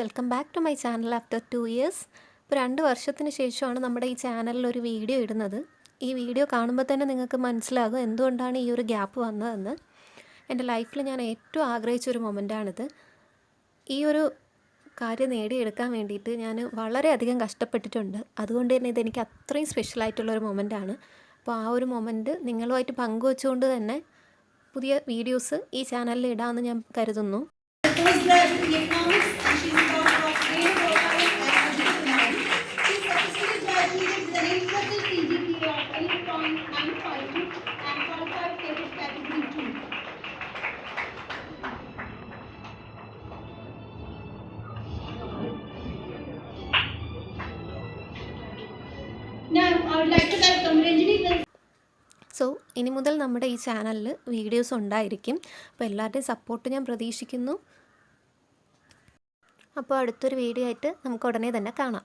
Welcome back to my channel after two years ഇപ്പോൾ രണ്ട് വർഷത്തിന് ശേഷമാണ് നമ്മുടെ ഈ ചാനലിൽ ഒരു വീഡിയോ ഇടുന്നത്. ഈ വീഡിയോ കാണുമ്പോൾ തന്നെ നിങ്ങൾക്ക് മനസ്സിലാകും എന്തുകൊണ്ടാണ് ഈ ഒരു ഗ്യാപ്പ് വന്നതെന്ന്. എന്റെ ലൈഫിൽ ഞാൻ ഏറ്റവും ആഗ്രഹിച്ച ഒരു മൊമെന്റാണിത് ഈ ഒരു കാര്യം നേടിയെടുക്കാൻ വേണ്ടിയിട്ട് ഞാൻ വളരെയധികം കഷ്ടപ്പെട്ടിട്ടുണ്ട്. അതുകൊണ്ട് തന്നെ ഇതെനിക്ക് അത്രയും സ്പെഷ്യലായിട്ടുള്ളൊരു മൊമെന്റാണ് അപ്പോൾ ആ ഒരു മൊമെന്റ് നിങ്ങളുമായിട്ട് പങ്കുവെച്ചുകൊണ്ട് തന്നെ പുതിയ വീഡിയോസ് ഈ ചാനലിൽ ഇടാമെന്ന് ഞാൻ കരുതുന്നു. സോ ഇനി മുതൽ നമ്മുടെ ഈ ചാനലിൽ വീഡിയോസ് ഉണ്ടായിരിക്കും. അപ്പോൾ എല്ലാവരുടെയും സപ്പോർട്ട് ഞാൻ പ്രതീക്ഷിക്കുന്നു. അപ്പോൾ അടുത്തൊരു വീഡിയോ ആയിട്ട് നമുക്ക് ഉടനെ തന്നെ കാണാം.